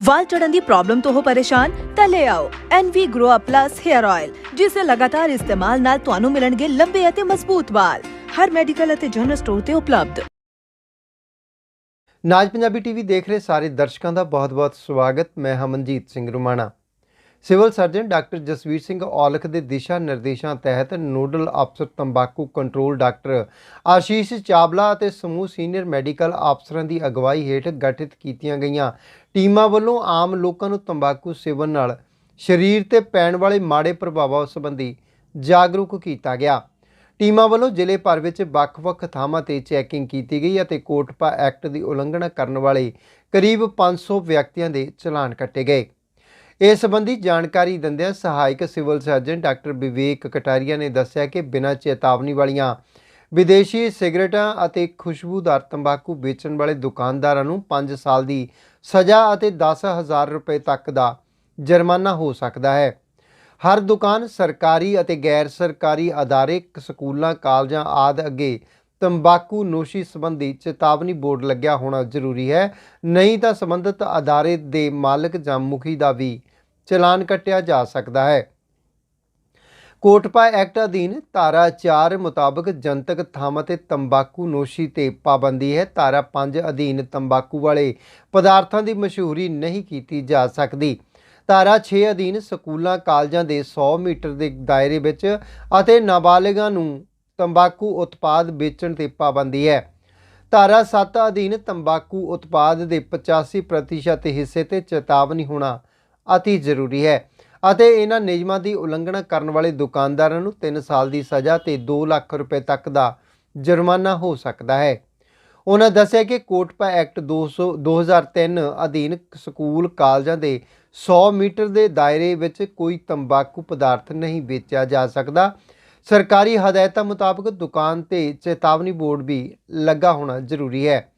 ਵਾਲ ਝੜਨ ਦੀ problem ਤੋਂ ਹੋ ਪਰੇਸ਼ਾਨ, ਤਾਂ ਲੈ ਆਓ NV Grow Up Plus Hair Oil ਜਿਸ ਦੇ ਲਗਾਤਾਰ ਇਸਤੇਮਾਲ ਨਾਲ ਤੁਹਾਨੂੰ ਮਿਲਣਗੇ ਲੰਬੇ ਅਤੇ ਮਜ਼ਬੂਤ ਵਾਲ। ਹਰ ਮੈਡੀਕਲ ਅਤੇ ਜਨਰਲ ਸਟੋਰ ਤੇ ਉਪਲਬਧ। ਨਾਜ ਪੰਜਾਬੀ ਟੀਵੀ ਦੇਖ ਰਹੇ ਸਾਰੇ ਦਰਸ਼ਕਾਂ ਦਾ ਬਹੁਤ-ਬਹੁਤ ਸਵਾਗਤ। ਮੈਂ Hamanjit Singh Rumana. Civil surgeon doctor Jasvir Singh Aulakh ਦੇ ਦਿਸ਼ਾ ਨਿਰਦੇਸ਼ਾਂ ਤਹਿਤ ਨੋਡਲ ਅਫਸਰ ਤੰਬਾਕੂ ਕੰਟਰੋਲ ਡਾਕਟਰ ਆਸ਼ੀਸ਼ ਚਾਵਲਾ ਅਤੇ ਸਮੂਹ ਸੀਨੀਅਰ ਮੈਡੀਕਲ ਅਫਸਰਾਂ ਦੀ ਅਗਵਾਈ ਹੇਠ ਗਠਿਤ ਕੀਤੀਆਂ ਗਈਆਂ ਟੀਮਾਂ ਵੱਲੋਂ ਆਮ ਲੋਕਾਂ ਨੂੰ ਤੰਬਾਕੂ ਸੇਵਨ ਨਾਲ ਸਰੀਰ ਤੇ ਪੈਣ ਵਾਲੇ ਮਾੜੇ ਪ੍ਰਭਾਵਾਂ ਸੰਬੰਧੀ ਜਾਗਰੂਕ ਕੀਤਾ ਗਿਆ। ਟੀਮਾਂ ਵੱਲੋਂ ਜ਼ਿਲ੍ਹੇ ਭਰ ਵਿੱਚ ਵੱਖ-ਵੱਖ ਥਾਵਾਂ ਤੇ ਚੈਕਿੰਗ ਕੀਤੀ ਗਈ ਅਤੇ ਕੋਟਪਾ ਐਕਟ ਦੀ ਉਲੰਘਣਾ ਕਰਨ ਵਾਲੇ ਕਰੀਬ 500 ਵਿਅਕਤੀਆਂ ਦੇ ਚਲਾਨ ਕੱਟੇ ਗਏ। ਇਸ ਸੰਬੰਧੀ ਜਾਣਕਾਰੀ ਦਿੰਦਿਆਂ ਸਹਾਇਕ civil surgeon doctor Vivek Kataria ਨੇ ਦੱਸਿਆ ਕਿ ਬਿਨਾਂ ਚੇਤਾਵਨੀ ਵਾਲੀਆਂ ਵਿਦੇਸ਼ੀ ਸਿਗਰਟਾਂ ਅਤੇ ਖੁਸ਼ਬੂਦਾਰ ਤੰਬਾਕੂ ਵੇਚਣ ਵਾਲੇ ਦੁਕਾਨਦਾਰਾਂ ਨੂੰ 5 ਸਾਲ ਦੀ ਸਜ਼ਾ ਅਤੇ 10000 ਰੁਪਏ ਤੱਕ ਦਾ ਜੁਰਮਾਨਾ ਹੋ ਸਕਦਾ ਹੈ। ਹਰ ਦੁਕਾਨ ਸਰਕਾਰੀ ਅਤੇ ਗੈਰ ਸਰਕਾਰੀ ਅਦਾਰੇ, ਸਕੂਲਾਂ, ਕਾਲਜਾਂ ਆਦਿ ਅੱਗੇ ਤੰਬਾਕੂ ਨੋਸ਼ੀ ਸੰਬੰਧੀ ਚੇਤਾਵਨੀ ਬੋਰਡ ਲੱਗਿਆ ਹੋਣਾ ਜ਼ਰੂਰੀ ਹੈ। ਨਹੀਂ ਤਾਂ ਸੰਬੰਧਿਤ ਅਦਾਰੇ ਦੇ ਮਾਲਕ ਜਾਂ ਮੁਖੀ ਦਾ ਵੀ ਚਲਾਨ ਕੱਟਿਆ ਜਾ ਸਕਦਾ ਹੈ। ਕੋਟਪਾ ਐਕਟ ਅਧੀਨ ਧਾਰਾ 4 ਮੁਤਾਬਕ ਜਨਤਕ ਥਾਵਾਂ ਤੇ ਤੰਬਾਕੂ ਨੋਸ਼ੀ ਤੇ ਪਾਬੰਦੀ ਹੈ। ਧਾਰਾ 5 ਅਧੀਨ ਤੰਬਾਕੂ ਵਾਲੇ ਪਦਾਰਥਾਂ ਦੀ ਮਸ਼ਹੂਰੀ ਨਹੀਂ ਕੀਤੀ ਜਾ ਸਕਦੀ। ਧਾਰਾ 6 ਅਧੀਨ ਸਕੂਲਾਂ, ਕਾਲਜਾਂ ਦੇ 100 ਮੀਟਰ ਦੇ ਦਾਇਰੇ ਵਿੱਚ ਅਤੇ ਨਾਬਾਲਿਗਾਂ ਨੂੰ ਤੰਬਾਕੂ ਉਤਪਾਦ ਵੇਚਣ ਤੇ ਪਾਬੰਦੀ ਹੈ। ਧਾਰਾ 7 ਅਧੀਨ ਤੰਬਾਕੂ ਉਤਪਾਦ ਦੇ 85% ਹਿੱਸੇ ਤੇ ਚੇਤਾਵਨੀ ਹੋਣਾ ਅਤੀ ਜ਼ਰੂਰੀ ਹੈ। ਅਤੇ ਇਹਨਾਂ ਨਿਯਮਾਂ ਦੀ ਉਲੰਘਣਾ ਕਰਨ ਵਾਲੇ ਦੁਕਾਨਦਾਰਾਂ ਨੂੰ 3 ਸਾਲ ਦੀ ਸਜ਼ਾ ਤੇ 2 ਲੱਖ ਰੁਪਏ ਤੱਕ ਦਾ ਜੁਰਮਾਨਾ ਹੋ ਸਕਦਾ ਹੈ। ਉਹਨਾਂ ਦੱਸਿਆ ਕਿ ਕੋਟਪਾ ਐਕਟ 200 2003 ਅਧੀਨ ਸਕੂਲ ਕਾਲਜਾਂ ਦੇ 100 ਮੀਟਰ ਦੇ ਦਾਇਰੇ ਵਿੱਚ ਕੋਈ ਤੰਬਾਕੂ ਪਦਾਰਥ ਨਹੀਂ ਵੇਚਿਆ ਜਾ ਸਕਦਾ। ਸਰਕਾਰੀ ਹਦਾਇਤਾਂ ਮੁਤਾਬਕ ਦੁਕਾਨ ਤੇ ਚੇਤਾਵਨੀ ਬੋਰਡ ਵੀ ਲੱਗਾ ਹੋਣਾ ਜ਼ਰੂਰੀ ਹੈ।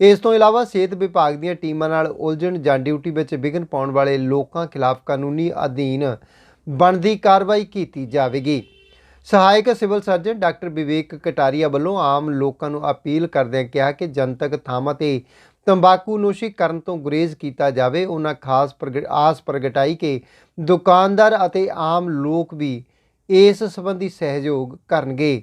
ਇਸ ਤੋਂ ਇਲਾਵਾ ਸਿਹਤ ਵਿਭਾਗ ਦੀਆਂ ਟੀਮਾਂ ਨਾਲ ਉਲਝਣ ਜਾਂ ਡਿਊਟੀ ਵਿੱਚ ਵਿਘਨ ਪਾਉਣ ਵਾਲੇ ਲੋਕਾਂ ਖਿਲਾਫ ਕਾਨੂੰਨੀ ਅਧੀਨ ਬਣਦੀ ਕਾਰਵਾਈ ਕੀਤੀ ਜਾਵੇਗੀ। ਸਹਾਇਕ civil surgeon doctor Vivek Kataria ਵੱਲੋਂ ਆਮ ਲੋਕਾਂ ਨੂੰ ਅਪੀਲ ਕਰਦਿਆਂ ਕਿਹਾ ਕਿ ਜਨਤਕ ਥਾਵਾਂ ਤੇ ਤੰਬਾਕੂ ਨੋਸ਼ੀ ਕਰਨ ਤੋਂ ਗੁਰੇਜ਼ ਕੀਤਾ ਜਾਵੇ। ਉਹਨਾਂ ਖਾਸ ਪ੍ਰਗ- ਆਸ ਪ੍ਰਗਟਾਈ ਕਿ ਦੁਕਾਨਦਾਰ ਅਤੇ ਆਮ ਲੋਕ ਵੀ ਇਸ ਸੰਬੰਧੀ ਸਹਿਯੋਗ ਕਰਨਗੇ।